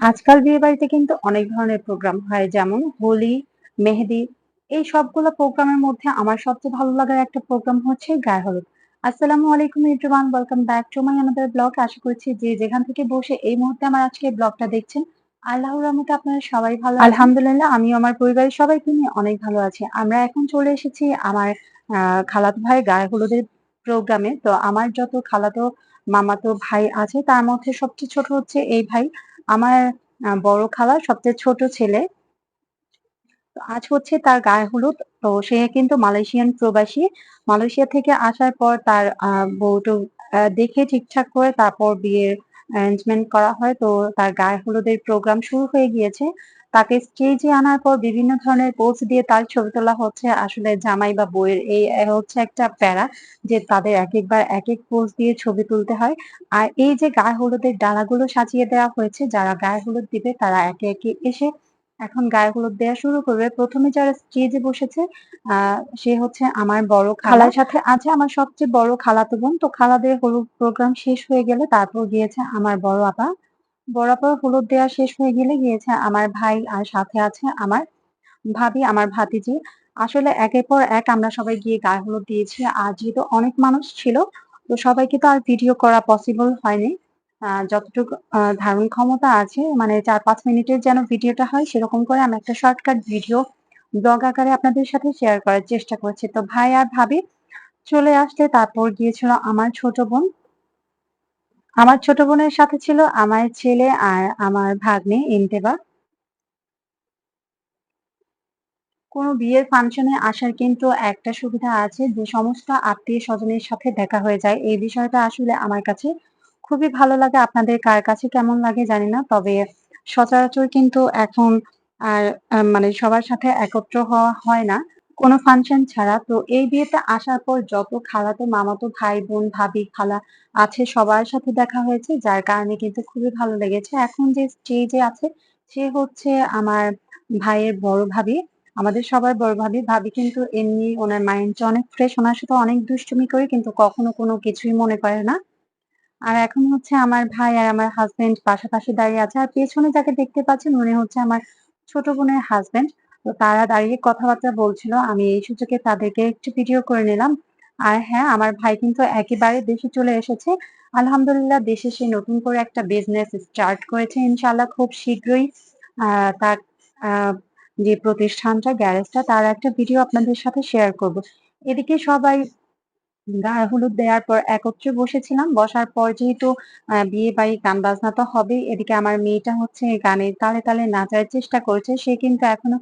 আজকাল বিয়ে বাড়িতে কিন্তু অনেক ধরনের প্রোগ্রাম হয় যেমন হোলি, মেহেদি এই সবগুলো প্রোগ্রামের মধ্যে আমার সবচেয়ে ভালো লাগার একটা প্রোগ্রাম হচ্ছে গায়ে হলুদ। আসসালামু আলাইকুম everyone welcome back to my another blog. আশা করছি যে যেখান থেকে বসে এই মুহূর্তে আমার আজকে ব্লগটা দেখছেন আল্লাহর রহমতে আপনারা সবাই ভালো। আলহামদুলিল্লাহ আমিও আমার পরিবারের সবাইকে নিয়ে অনেক ভালো আছি। আমরা এখন চলে এসেছি আমার খালাতো ভাইয়ের গায়ে হলুদের প্রোগ্রামে। তো আমার যত খালাতো মামাতো ভাই আছে তার মধ্যে সবচেয়ে ছোট হচ্ছে এই ভাই। আমার বড় খালা সবচেয়ে ছোট ছেলে। আজ হচ্ছে তার গায়ে হলুদ। তো সে কিন্তু মালয়েশিয়ান প্রবাসী। মালয়েশিয়া থেকে আসার পর তার বউটু দেখে ঠিকঠাক করে তারপর বিয়ের অ্যারেঞ্জমেন্ট করা হয়। তো তার গায়ে হলুদের প্রোগ্রাম শুরু হয়ে গিয়েছে। তাকে স্টেজে আনার পর বিভিন্ন ধরনের পোজ দিয়ে তার ছবি তোলা হচ্ছে। আসলে জামাই বা বইয়ের এই হচ্ছে একটা প্যারা যে তাদের একেকবার একেক পোজ দিয়ে ছবি তুলতে হয়। আর এই যে গায়ে হলুদের ডালাগুলো সাজিয়ে দেওয়া হয়েছে, যারা গায়ে হলুদ দিবে তারা একে, একে এসে এখন গায়ে হলুদ দেওয়া শুরু করবে। প্রথমে যারা স্টেজে বসেছে সে হচ্ছে আমার বড় খালার সাথে আছে আমার সবচেয়ে বড় খালাতো বোন। তো খালাদের হলুদ প্রোগ্রাম শেষ হয়ে গেলে তারপর গিয়েছে আমার বড় আপা। আপার হলুদ দেওয়া শেষ হয়ে গেলে গিয়েছে আমার ভাই আর সাথে আছে আমার ভাবি, আমার ভাতিজি। আসলে একের পর এক আমরা সবাই গিয়ে গায়ে হলুদ দিয়েছি। আর যেহেতু অনেক মানুষ ছিল, তো সবাইকে তো আর ভিডিও করা পসিবল হয়নি। যতটুকু ধারণ ক্ষমতা আছে মানে ৪-৫ মিনিটের যেন ভিডিওটা হয় সেরকম করে আমি একটা শর্টকাট ভিডিও ব্লগ আকারে আপনাদের সাথে শেয়ার করার চেষ্টা করেছি। তো ভাই আর ভাবি চলে আসলে তারপর গিয়েছিল আমার ছোট বোন। আমার ছোট বোনের সাথে ছিল আমার ছেলে আর আমার ভাগ্নে ইন্তেবা। কোনো বিয়ের ফাংশনে আসার কিন্তু একটা সুবিধা আছে যে সমস্ত আত্মীয়-স্বজনের সাথে দেখা হয়ে যায়। এই বিষয়টা আসলে আমার কাছে খুবই ভালো লাগে। আপনাদের কার কাছে কেমন লাগে জানি না। তবে সচরাচর কিন্তু এখন আর মানে সবার সাথে একত্র হওয়া হয় না, কোনো ফাংশন ছাড়া। তো এই বিয়েতে আসার পর যত খালাতো, মামাতো ভাই-বোন, ভাবি, খালা আছে সবার সাথে দেখা হয়েছে। যার কারণে কিন্তু খুবই ভালো লেগেছে। এখন যে স্টেজে আছে সে হচ্ছে আমার ভাইয়ের বড় ভাবি। আমাদের সবার বড় ভাবি। ভাবি কিন্তু এমনি উনার মাইন্ডটা অনেক ফ্রেশ। ওনার সাথে অনেক দুষ্টুমি করে কিন্তু কখনো কোনো কিছুই মনে করে না। আর এখন হচ্ছে আমার ভাই আর আমার হাসব্যান্ড পাশাপাশি দাঁড়িয়ে আছে। আর পেছনে যাকে দেখতে পাচ্ছেন উনি হচ্ছে আমার ছোট বোনের হাসব্যান্ড। তো তারা দাঁড়িয়ে কথাবার্তা বলছিল। আমি এই সুযোগে তাদেরকে একটু ভিডিও করে নিলাম। আর হ্যাঁ, আমার ভাই কিন্তু একেবারে দেশে চলে এসেছে। আলহামদুলিল্লাহ দেশে সে নতুন করে একটা বিজনেস স্টার্ট করেছে। ইনশাআল্লাহ খুব শীঘ্রই তার যে প্রতিষ্ঠানটা গ্যারেজটা তার একটা ভিডিও আপনাদের সাথে শেয়ার করব। এদিকে সবাই গায়ে হলুদ দেওয়ার পর একত্রে বসেছিলাম। বসার পর যেহেতু আ বিয়ে-বাড়ি গান বাজনা তো হবেই। এদিকে আমার মেয়েটা হচ্ছে গানের তালে, তালে নাচার চেষ্টা করছে। সে কিন্তু এখনও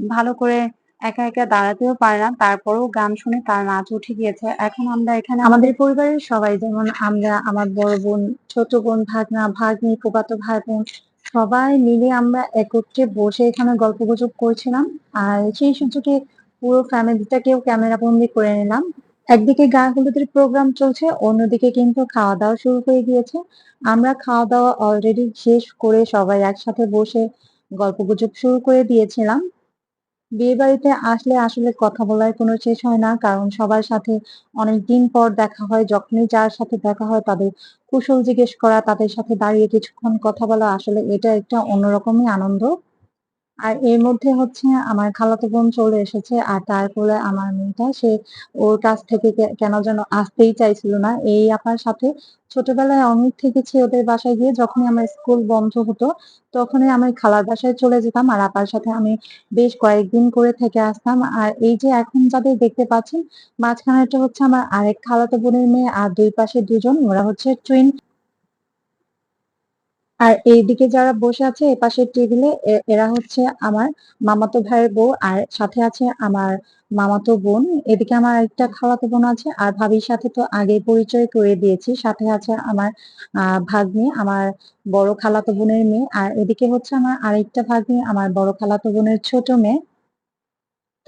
ভালো করে একা, একা দাঁড়াতেও পারে না। তারপরেও গান শুনে তার নাচ উঠে গিয়েছে। এখন আমরা এখানে আমাদের পরিবারের সবাই যেমন আমরা, আমার বড় বোন, ছোট বোন, ভাগনা, ভাগ্নি, ফুফাতো ভাই-বোন সবাই মিলে আমরা একত্রে বসে এখানে গল্প গুজব করছিলাম। আর সেই সুযোগে পুরো ফ্যামিলিটাকেও ক্যামেরা বন্দি করে নিলাম। একদিকে গায়ে হলুদের প্রোগ্রাম চলছে, অন্যদিকে কিন্তু খাওয়া-দাওয়া শুরু হয়ে গিয়েছে। আমরা খাওয়া-দাওয়া অলরেডি শেষ করে সবাই একসাথে বসে গল্পগুজব শুরু করে দিয়েছিলাম। বিয়েবাড়িতে আসলে আসলে কথা বলার কোনো শেষ হয় না। কারণ সবার সাথে অনেক দিন পর দেখা হয়। যখনই যার সাথে দেখা হয় তাদের কুশল জিজ্ঞেস করা, তাদের সাথে দাঁড়িয়ে কিছুক্ষণ কথা বলা আসলে এটা একটা অন্যরকমই আনন্দ। আর এর মধ্যে হচ্ছে আমার খালাতো বোন চলে এসেছে। আর তারপরে আমার মেয়েটা, সে ওর কাছ থেকে কেন যেন আসতেই চাইছিল না। এই আপার সাথে ছোটবেলায় অনেক থেকেছি ওদের বাসায় গিয়ে। যখনই আমার স্কুল বন্ধ হতো তখনই আমি খালার বাসায় চলে যেতাম। আর আপার সাথে আমি বেশ কয়েকদিন করে থেকে আসতাম। আর এই যে এখন যাদের দেখতে পাচ্ছেন, মাঝখানেরটা হচ্ছে আমার আরেক খালাতো বোনের মেয়ে আর দুই পাশে দুজন, ওরা হচ্ছে টুইন। আর এইদিকে যারা বসে আছে এপাশে টেবিলে এরা হচ্ছে আমার মামাতো ভাইয়ের বউ আর সাথে আছে আমার মামাতো বোন। এদিকে আমার একটা খালাতো বোন আছে আর ভাবির সাথে তো আগে পরিচয় করে দিয়েছি। সাথে আছে আমার ভাগ্নি, আমার বড় খালাতো বোনের মেয়ে। আর এদিকে হচ্ছে আমার আরেকটা ভাগ্নি, আমার বড় খালাতো বোনের ছোট মেয়ে।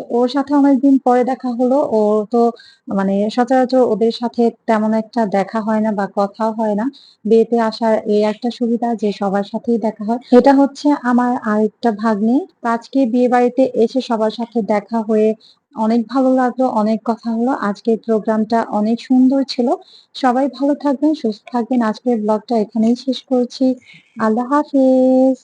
তো ওর সাথে অনেকদিন পরে দেখা হলো। ও তো মানে সচরাচর ওদের সাথে তেমন একটা দেখা হয় না বা কথাও হয় না। বিয়েতে আসার এই একটা সুবিধা যে সবার সাথেই দেখা হয়। এটা হচ্ছে আমার আরেকটা ভাগ্নি। আজকে বিয়েবাড়িতে এসে সবার সাথে দেখা হয়ে অনেক ভালো লাগল, অনেক কথা হলো। আজকের প্রোগ্রামটা অনেক সুন্দর ছিল। সবাই ভালো থাকবেন, সুস্থ থাকবেন। আজকের ব্লগটা এখানেই শেষ করছি। আল্লাহ হাফেজ।